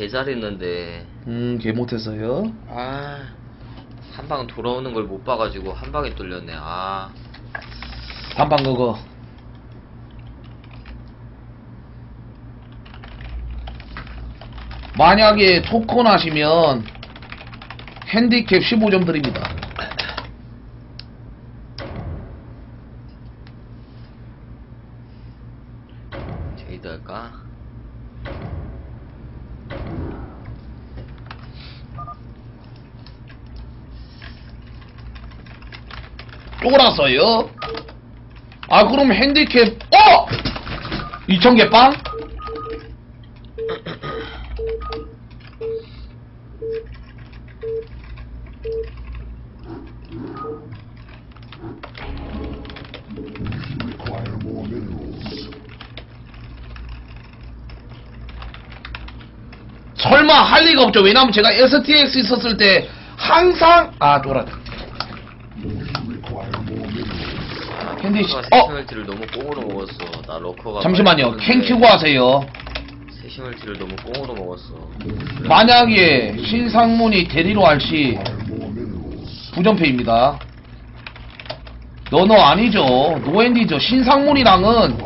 아, 개 잘했는데. 음, 개 못했어요. 아, 한 방 돌아오는 걸 못 봐가지고 한 방에 뚫렸네. 아, 한방 그거. 만약에 토큰 하시면 핸디캡 15점 드립니다. 제이드 할까? 쫄았어요? 아, 그럼 핸디캡, 어! 2,000개 빵? 설마 할 리가 없죠. 왜냐면 제가 STX 있었을 때 항상, 아, 쫄았다. 캔디가 씨- 어? 세시멀티를 너무 꽁으로 먹었어. 나 러커가. 잠시만요. 많이 캔 쏘는데 키고 하세요. 세시멀티를 너무 꽁으로 먹었어. 만약에 신상문이 대리로 할시 more minerals. 부전패입니다. 너너 아니죠. 노핸디죠. 신상문이랑은.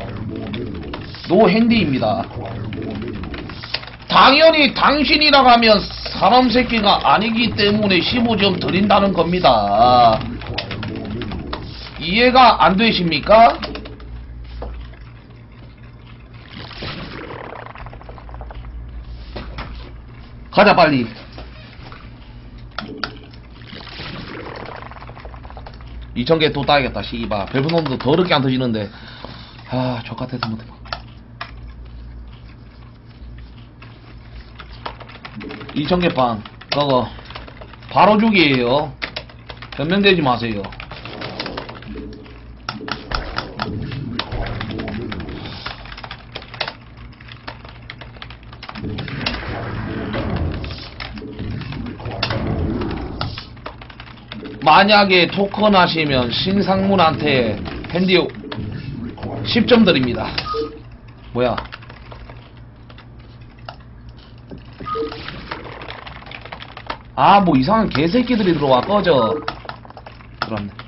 노핸디입니다. 당연히 당신이라 하면 사람 새끼가 아니기 때문에 15점 드린다는 겁니다. 이해가 안 되십니까? 가자 빨리. 이천 개또 따야겠다 씨바. 벨브놈도 더럽게 안 터지는데. 아 족같아서 못해. 이천 개 빵. 그거 바로 주기예요. 변명되지 마세요 만약에 토큰 하시면 신상문한테 핸디 Require 10점 드립니다. 뭐야? 아, 뭐 이상한 개새끼들이 들어와 꺼져. 그렇네.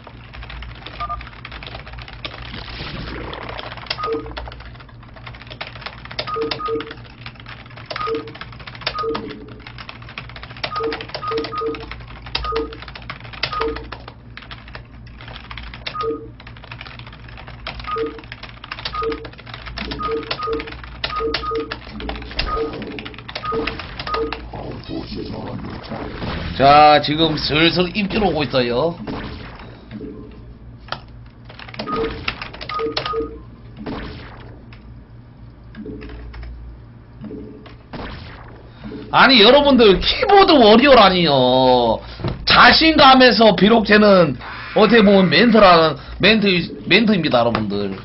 자, 지금 슬슬 입질 오고 있어요. 아니, 여러분들, 키보드 워리어라니요. 자신감에서 비록 쟤는 어떻게 보면 멘트라는, 멘트, 멘트입니다, 여러분들.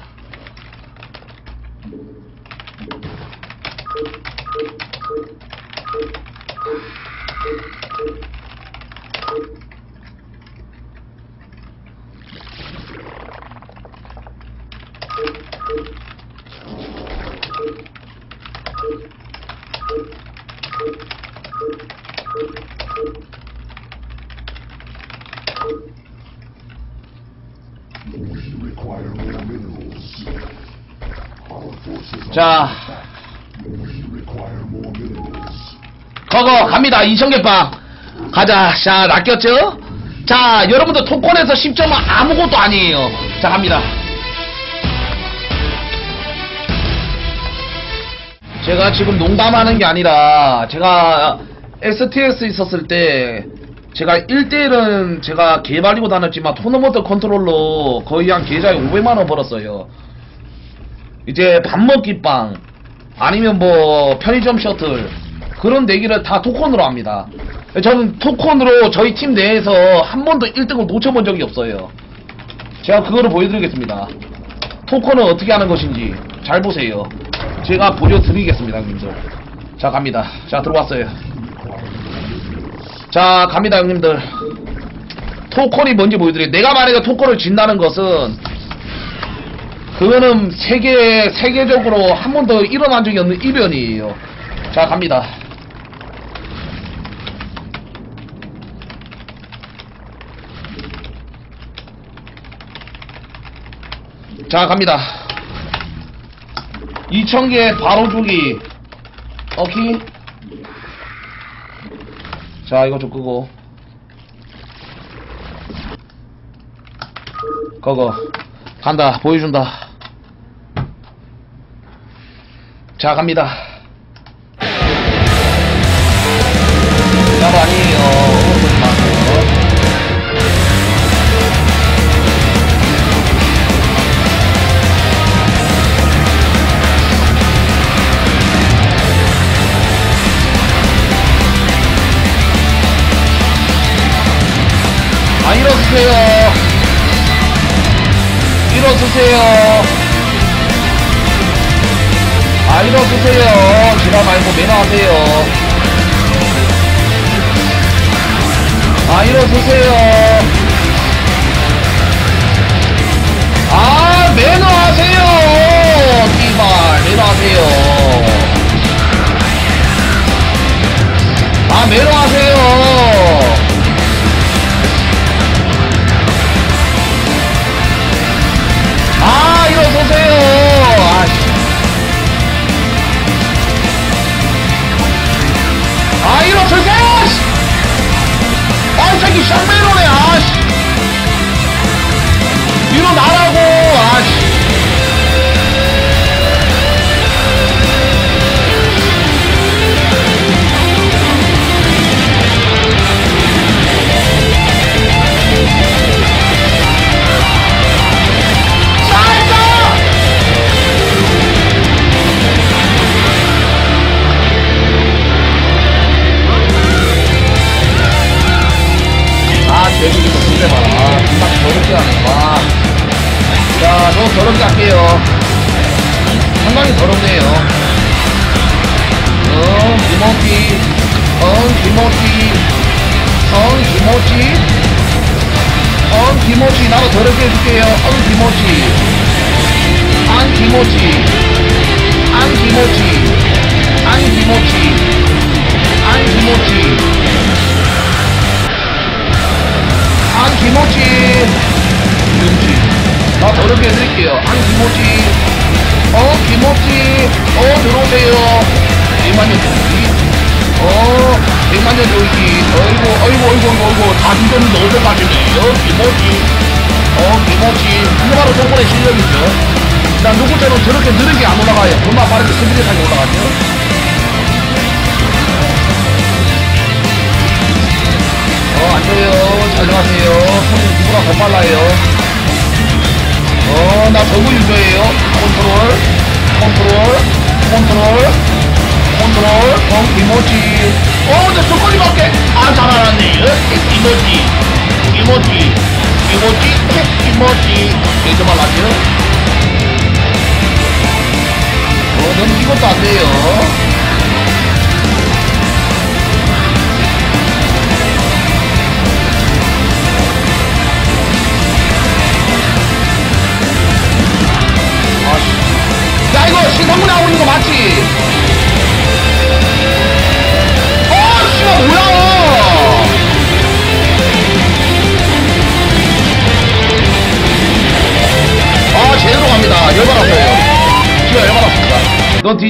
자. 그거 갑니다. 2,000개빵. 가자. 자, 낚였죠? 자, 여러분들 토큰에서 10점은 아무것도 아니에요. 자, 갑니다. 제가 지금 농담하는 게 아니라, 제가 STS 있었을 때, 제가 1대1은 제가 개발이고 다녔지만 토너먼트 컨트롤로 거의 한 계좌에 500만원 벌었어요. 이제 밥 먹기 빵, 아니면 뭐 편의점 셔틀, 그런 내기를 다 토큰으로 합니다. 저는 토큰으로 저희 팀 내에서 한 번도 1등을 놓쳐본 적이 없어요. 제가 그거를 보여드리겠습니다. 토큰은 어떻게 하는 것인지 잘 보세요. 제가 보여드리겠습니다, 형님들. 자, 갑니다. 자, 들어왔어요. 자, 갑니다, 형님들. 토큰이 뭔지 보여드릴게요. 내가 만약에 토큰을 진다는 것은 그거는 세계 세계적으로 한 번도 일어난 적이 없는 이변이에요. 자, 갑니다. 자, 갑니다. 2,000개 바로 주기. 오케이. 자, 이거 좀 끄고. 그거. 간다. 보여준다. 자, 갑니다. 야도 아니에요. 마세요. 아, 일어서세요. 일어서세요. 아, 일어서세요. 지랄 말고 매너하세요. 아, 일어서세요. 아, 매너하세요. 띠발, 매너하세요. 아, 매너하세요. 어 100만년 조이기. 어이구 어이구 어이구 어이구 어이구. 다 뒤졌는데 어떡하시네요. 김호찌 어 김호찌 이거 바로 덕분에 실력이죠. 나 누구처럼 저렇게 느리게 안 올라가요. 금방 빠르게 스피드하게 올라가죠. 어, 앉아요. 잘 들어가세요. 손이 누구랑 더 빨라요. 어, 나 저구 유저예요. 컨트롤, 컨트롤, 컨트롤, 컨트롤, 어, 이모지. 어, 근데 손걸이 밖에. 아, 잘 알았네. 이모지, 이모지, 이모지, 이모지. 이제 말라죠? 어, 너는 이것도 안 돼요. 아씨. 야, 이거 신성문 나오고 있는 거 맞지?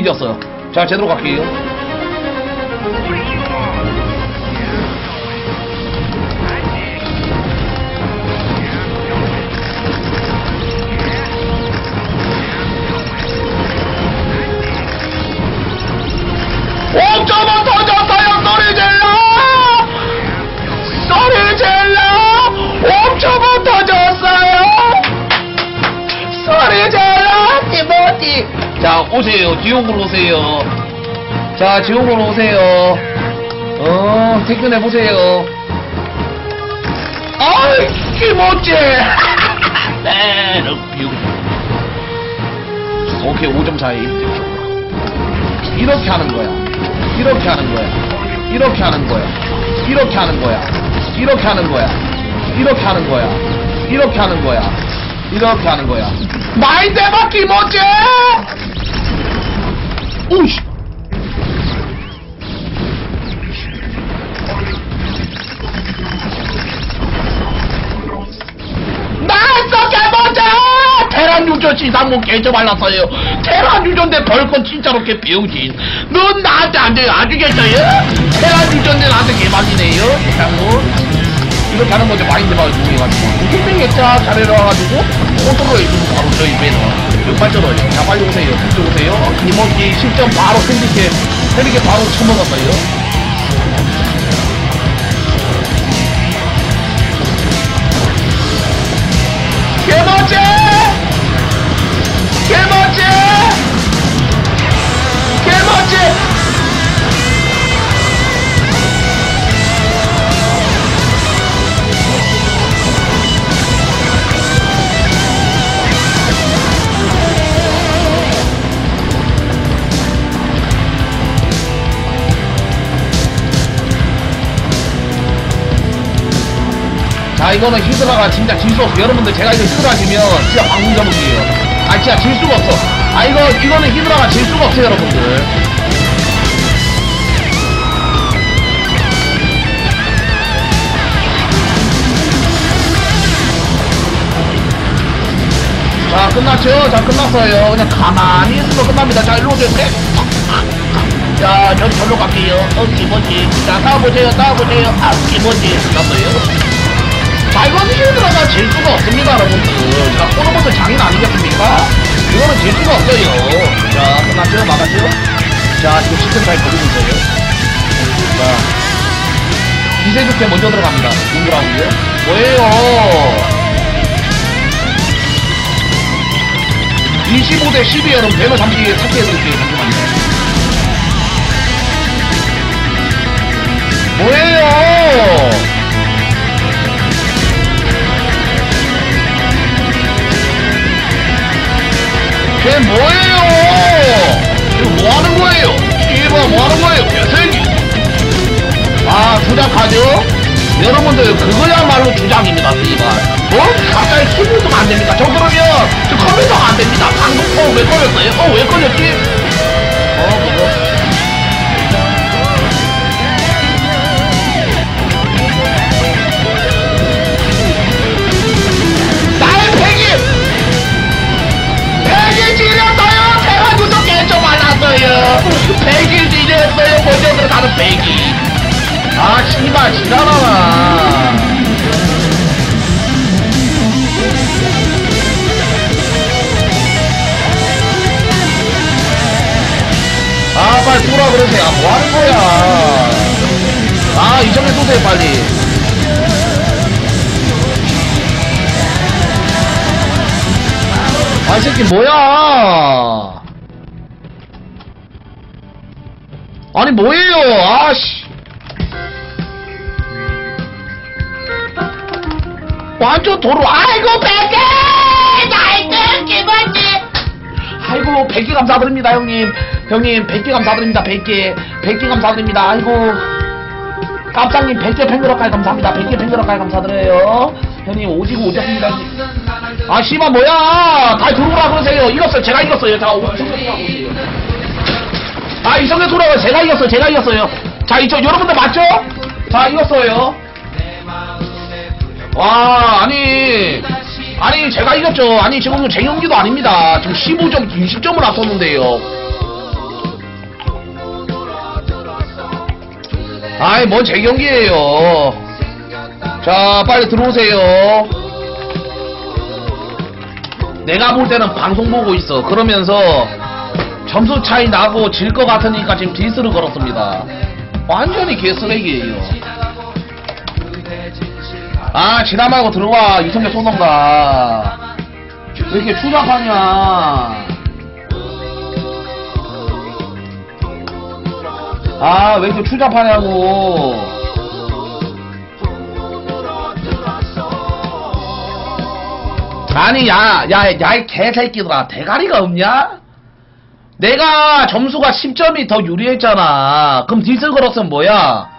이겼어요. 자, 제대로 갈게요. 자, 오세요. 지옥으로 오세요. 자, 지옥으로 오세요. 어, 퇴근해보세요. 아이, 기모찌! 네, 뷰. 오케이, 5점 차이. 이렇게 하는 거야. 이렇게 하는 거야. 이렇게 하는 거야. 이렇게 하는 거야. 이렇게 하는 거야. 이렇게 하는 거야. 이렇게 하는 거야. 이렇게 하는 거야. 마인드 바퀴 뭐지? 오이씨 나서 깨보자 테란 유저씨 나못 깨져말랐어요. 테란 유전대 벌컨 진짜로 개 배우진 넌 나한테 안돼. 아주겠어요? 테란 유전대 나한테 개맞이네요 이상은 이렇게 하는 거죠. 마인드 마을 중해가지고. 힘들게 쫙 잘해러 와가지고, 컨트롤 해주고 바로 저희 매너. 몇발전어요. 자, 빨리 오세요. 이쪽 오세요. 이모지 10점 바로 핸디캡, 핸디캡 바로 쳐먹었어요. 자 이거는 히드라가 진짜 질 수 없어. 여러분들 제가 이거 히드라 지면 진짜 방송 잡을게요. 아 진짜 질 수가 없어. 아 이거 이거는 히드라가 질 수가 없어요 여러분들. 자 끝났죠? 자 끝났어요. 그냥 가만히 있으면 끝납니다. 자 일로 오세요. 네. 자 저기 절로 갈게요. 어 기모지? 자 따보세요. 따보세요. 아 기모지? 끝났어요 자, 이건 히드라가 질 수가 없습니다, 여러분들. 자, 토너먼트 장인 아니겠습니까? 이거는 질 수가 없어요. 자, 끝났죠? 막았죠? 자, 지금 시스템 잘 걸리고 있어요. 자, 기세 좋게 먼저 들어갑니다. 동그라고요 뭐예요? 25대 12 여러분, 배너 잠시 삭제해드릴게요. 잠시만요. 뭐예요? 걔 뭐예요? 뭐 하는 거예요? 이거 뭐 하는 거예요? 개새끼. 아, 주작하죠? 여러분들, 그거야말로 주작입니다, 빨리. 아, 이 새끼 뭐야? 아니 뭐예요? 아씨. 완전 도로. 아이고 백개 나이트 기분지. 아이고 백개 감사드립니다 형님. 형님 백개 감사드립니다 백개. 백개 감사드립니다. 아이고. 깜짝님 100개 팬그럭까지 감사합니다. 100개 팬그럭까지 감사드려요. 형님 오지고 오졌습니다. 아 씨발 뭐야? 다 들어오라 그러세요. 이겼어요. 제가 이겼어요. 자 아 이성대 돌아와요 제가 이겼어요. 제가 이겼어요. 자 이저 여러분들 맞죠? 자 이겼어요. 와 아니 아니 제가 이겼죠. 아니 지금 제 경기도 아닙니다. 지금 15점 20점을 앞섰는데요 아이 뭔제 경기예요 자 빨리 들어오세요 내가 볼 때는 방송 보고 있어. 그러면서 점수 차이 나고 질 것 같으니까 지금 디스를 걸었습니다. 완전히 개쓰레기예요. 아 지나 말고 들어와 이성계 쏘던가. 왜 이렇게 추잡하냐. 아 왜 이렇게 추잡하냐고. 아니 야 야 야 이 개새끼들아 대가리가 없냐? 내가 점수가 10점이 더 유리했잖아. 그럼 디스 걸었으면 뭐야?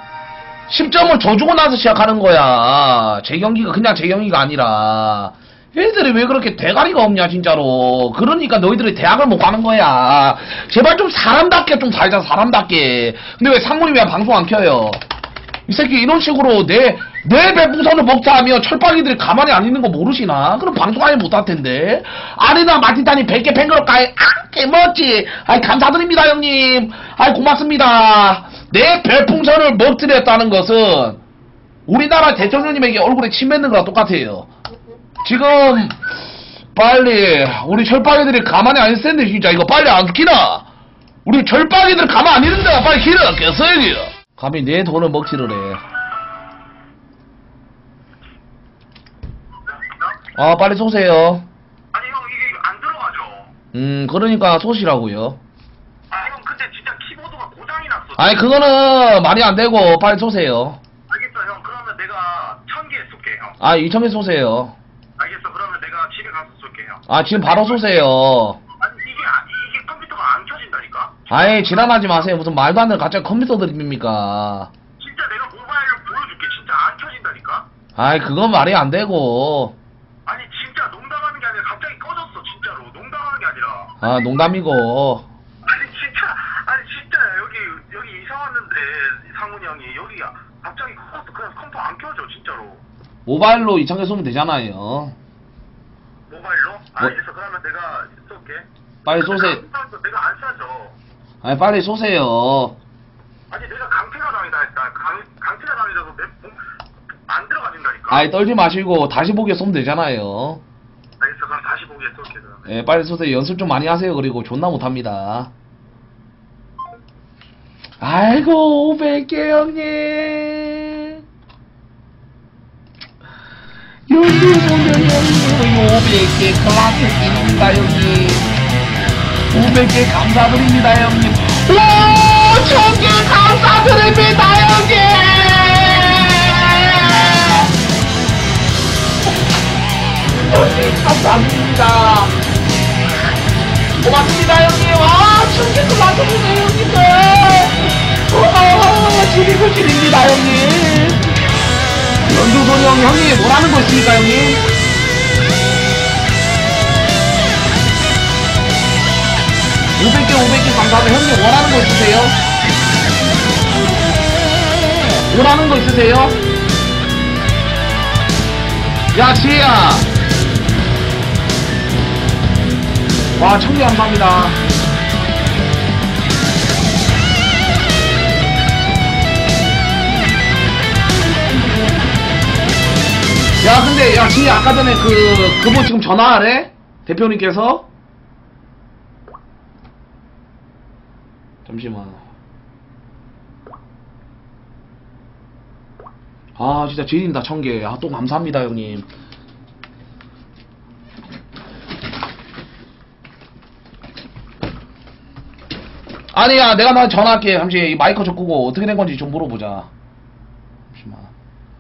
10점을 더 주고 나서 시작하는 거야. 제 경기가 그냥 제 경기가 아니라. 얘들이 왜 그렇게 대가리가 없냐 진짜로. 그러니까 너희들이 대학을 못 가는 거야. 제발 좀 사람답게 좀 살자 사람답게. 근데 왜 상무님 왜 방송 안 켜요? 이 새끼 이런 식으로 내내 별풍선을 먹자 하면 철빵이들이 가만히 안 있는 거 모르시나? 그럼 방송 아예 못할 텐데. 아리나 마틴타님 100개 팬클럽까지 아, 개멋지. 아이, 감사드립니다, 형님. 아이, 고맙습니다. 내 별풍선을 먹드렸다는 것은 우리나라 대통령님에게 얼굴에 침 뱉는 거랑 똑같아요. 지금, 빨리, 우리 철빵이들이 가만히 안 있을 텐데, 진짜. 이거 빨리 안 키나? 우리 철빵이들 가만 안 있는데, 빨리 키라. 개써야지. 감히 내 돈을 먹지를 해. 아, 빨리 쏘세요. 아니 형 이게 안 들어가죠. 음, 그러니까 쏘시라고요. 아 형 근데 진짜 키보드가 고장이 났어. 아니, 그거는 말이 안 되고, 빨리 쏘세요. 알겠어 형. 그러면 내가 천 개 쏠게 형. 아, 2천개 쏘세요. 알겠어. 그러면 내가 집에 가서 쏠게 형. 아, 지금 바로 쏘세요. 아니 이게 아- 이게 컴퓨터가 안 켜진다니까. 아이, 지랄하지 마세요. 무슨 말도 안 되는 가짜 컴퓨터 드립니까? 진짜 내가 모바일로 보여줄게. 진짜 안 켜진다니까. 아이, 그건 말이 안 되고. 아니 진짜 농담하는 게 아니라 갑자기 꺼졌어 진짜로. 농담하는 게 아니라. 아, 농담이고. 아니 진짜 아니 진짜 여기 여기 이사 왔는데 상훈이 형이 여기 갑자기 꺼졌어. 그냥 컴퓨터 안 켜져 진짜로. 모바일로 2천개 쏘면 되잖아요. 모바일로? 알겠어. 그러면 내가 쏠게. 빨리 쏘세요. 안. 내가 안 싸줘. 아니, 빨리 쏘세요. 아니 내가 강퇴가 당이다 했다. 강 강퇴가 당이라서 내안 들어가진다니까. 아이, 떨지 마시고, 다시 보기에 쏘면 되잖아요. 알겠어. 그럼 다시 보기에 쏠게. 예, 빨리 쏘세요. 연습 좀 많이 하세요. 그리고 존나 못합니다. 아이고, 500개 형님. 연두 보면 형님, 500개 클라스입니다, 형님. 500개 감사드립니다, 형님. 와, 1000개 감사드립니다, 형님. 형님, 감사합니다. 고맙습니다, 형님. 와, 천개도 맞춰주네, 형님들. 연두손이 형, 형님, 뭐라는 거 있습니까, 형님? 오백 개 500개 감사합니다. 형님, 원하는 거 있으세요? 원하는 거 있으세요? 야, 지혜야. 와, 청개 감사합니다. 야, 근데, 야, 지혜 아까 전에 그, 그분 지금 전화하래? 대표님께서? 잠시만. 아, 진짜 지린다, 청개. 아, 또 감사합니다, 형님. 아니야, 내가 나 전화할게. 잠시 이 마이크 좀 끄고 어떻게 된 건지 좀 물어보자. 잠시만.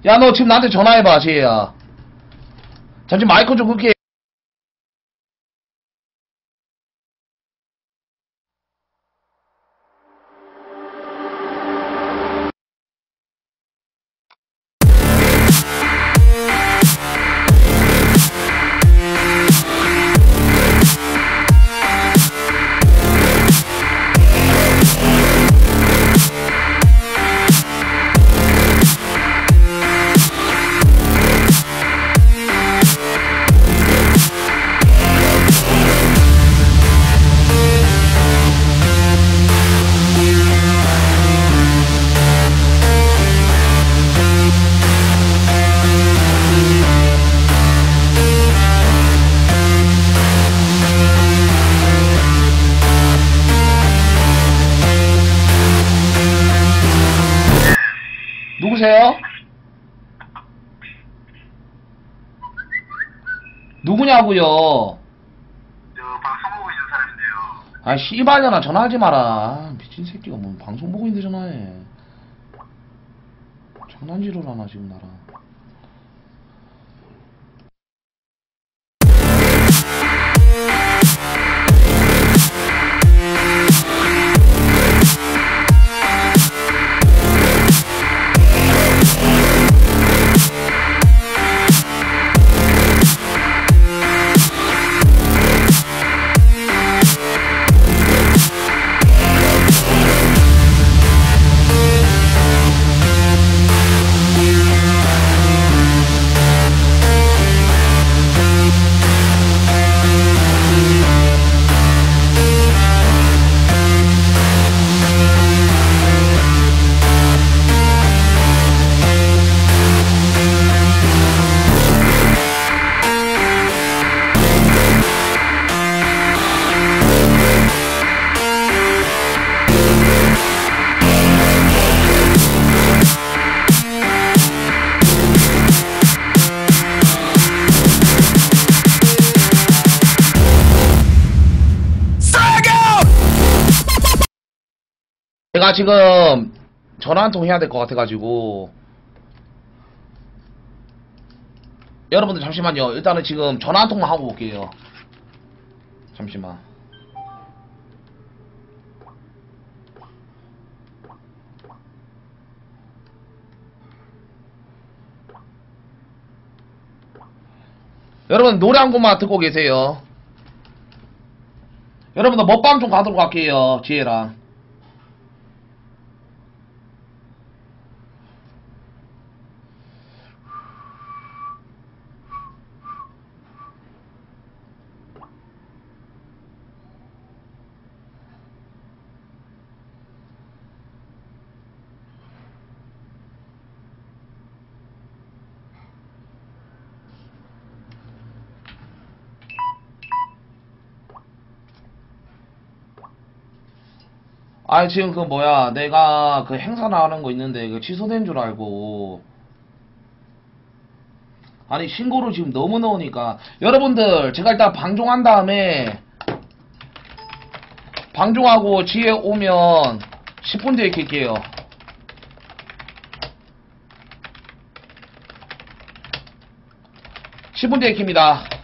야, 너 지금 나한테 전화해봐, 지혜야. 잠시 마이크 좀 끌게. 누구냐고요? 저 방송 보고 있는 사람인데요. 아 씨발년아 전화하지 마라. 미친 새끼가 뭐 방송 보고 있는데 전화해. 장난질을 하나 지금 나랑. 지금 전화 한 통 해야 될 것 같아가지고 여러분들 잠시만요. 일단은 지금 전화 한 통만 하고 올게요. 잠시만. 여러분 노래 한 곡만 듣고 계세요. 여러분들 먹방 좀 가도록 할게요. 지혜랑. 아 지금 그 뭐야 내가 그 행사 나가는 거 있는데 그 취소된 줄 알고. 아니 신고를 지금 너무 넣으니까. 여러분들 제가 일단 방종한 다음에 방종하고 지혜 오면 10분 뒤에 킬게요. (10분) 뒤에 킵니다